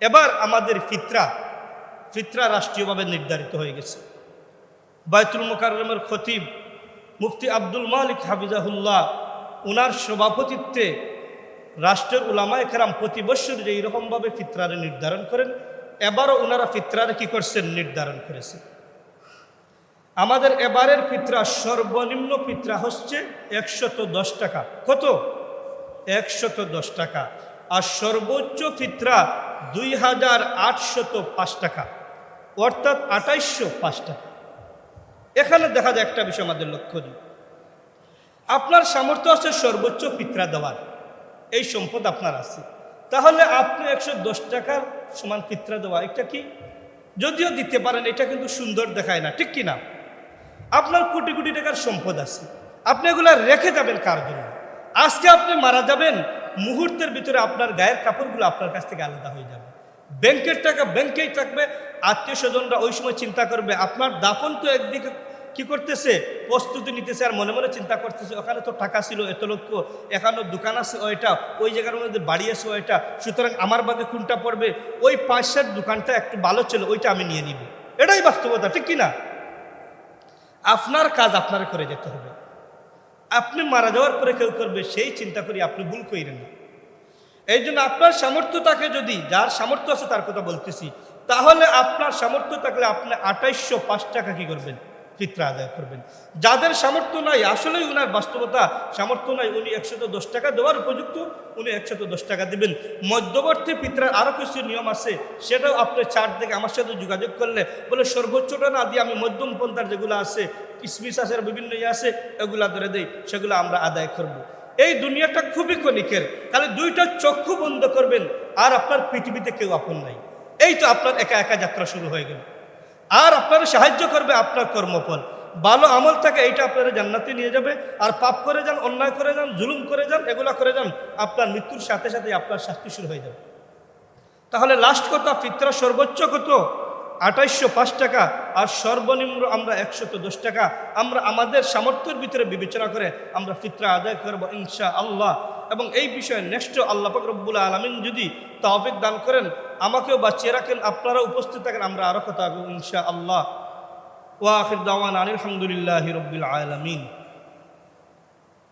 এবার আমাদের ফিতরা ফিতরা রাষ্ট্রীয়ভাবে নির্ধারিত হয়ে গেছে। বায়তুল মোকাররমের খতিব মুফতি আব্দুল মালিক হাফিজাহুল্লাহ ওনার সভাপতিত্বে রাষ্ট্রের উলামা একরাম প্রতি বছর যে এইরকমভাবে ফিতরারে নির্ধারণ করেন, এবারও ওনারা ফিতরারে কি করছেন? নির্ধারণ করেছেন। আমাদের এবারের পিত্রা সর্বনিম্ন পিত্রা হচ্ছে একশত দশ টাকা। কত? একশত দশ টাকা। আর সর্বোচ্চ ফিত্রা দুই হাজার আটশত পাঁচ টাকা, অর্থাৎ আঠাইশশো পাঁচ টাকা। এখানে দেখা যায় একটা বিষয় আমাদের লক্ষ্যণীয় আপনার সামর্থ্য আছে সর্বোচ্চ পিত্রা দেওয়ার, এই সম্পদ আপনার আছে। তাহলে আপনি একশো দশ টাকার সমান পিত্রা দেওয়া, এটা কি? যদিও দিতে পারেন, এটা কিন্তু সুন্দর দেখায় না, ঠিক কি না? আপনার কোটি কোটি টাকার সম্পদ আছে। আপনি এগুলা রেখে যাবেন কার জন্য? আজকে আপনি মারা যাবেন মুহূর্তের ভিতরে আপনার গায়ের কাপড়গুলো আপনার কাছ থেকে আলাদা হয়ে যাবে। ব্যাংকের টাকা ব্যাংকেই থাকবে আত্মীয় স্বজনরা ওই সময় চিন্তা করবে, আপনার দাফন তো একদিকে কি করতেছে? প্রস্তুতি নিতেছে আর মনে মনে চিন্তা করতেছে, ওখানে তো টাকা ছিল, এত লক্ষ, এখানে দোকান আছে ওইটা, ওই জায়গার মধ্যে বাড়ি আছে ওইটা, সুতরাং আমার বাদে কোনটা পড়বে, ওই পাঁচশার দোকানটা একটু ভালো ছিল, ওইটা আমি নিয়ে নিব। এটাই বাস্তবতা, ঠিক কি না আপনার কাজ আপনার করে যেতে হবে। আপনি মারা যাওয়ার পরে কেউ করবে, সেই চিন্তা করি আপনি ভুল করেন না। এই জন্য আপনার সামর্থ্য তাকে যদি, যার সামর্থ্য আছে তার কথা বলতেছি, তাহলে আপনার সামর্থ্য থাকলে আপনি আঠাইশশো পাঁচ টাকা কি করবেন? ফিত্রা আদায় করবেন। যাদের সামর্থ্য নাই, আসলেই উনার বাস্তবতা, সামর্থ্য নাই, উনি একশত দশ টাকা দেওয়ার উপযুক্ত, উনি একশত দশ টাকা দেবেন। মধ্যবর্তী পিত্রার আরও কিছু নিয়ম আছে, সেটাও আপনি চার থেকে আমার সাথে যোগাযোগ করলে, বলে সর্বোচ্চটা না দিয়ে আমি মধ্যম পন্থার যেগুলো আছে, কিসমিস আছে বিভিন্ন ইয়ে আছে, এগুলা ধরে দেই, সেগুলো আমরা আদায় করব। এই দুনিয়াটা খুবই ক্ষণিকের তাহলে দুইটা চক্ষু বন্ধ করবেন, আর আপনার পৃথিবীতে কেউ আপন নাই। এই তো আপনার একা একা যাত্রা শুরু হয়ে গেল। আর আপনারা সাহায্য করবে আপনার কর্মফল। ভালো আমল থাকে, এইটা আপনারা জান্নাতে নিয়ে যাবে। আর পাপ করে যান, অন্যায় করে যান, জুলুম করে যান, এগুলা করে যান, আপনার মৃত্যুর সাথে সাথে আপনার শাস্তি শুরু হয়ে যাবে। তাহলে লাস্ট কথা, ফিতরা সর্বোচ্চ কত? আঠাইশশো পাঁচ টাকা। আর সর্বনিম্ন আমরা একশত দশ টাকা। আমরা আমাদের সামর্থ্যের ভিতরে বিবেচনা করে আমরা ফিতরা আদায় করব ইনশা আল্লাহ এবং এই বিষয়ে নেক্সট আল্লাহ রব্বুল আলমিন যদি তাহফিক দান করেন, আমাকেও বাঁচিয়ে রাখেন আপনারা উপস্থিত থাকেন, আমরা আরও কথা ইনশা আল্লাহ ওয়াহির দাওয়ান আলহামদুলিল্লাহ রব্বুল আলমিন।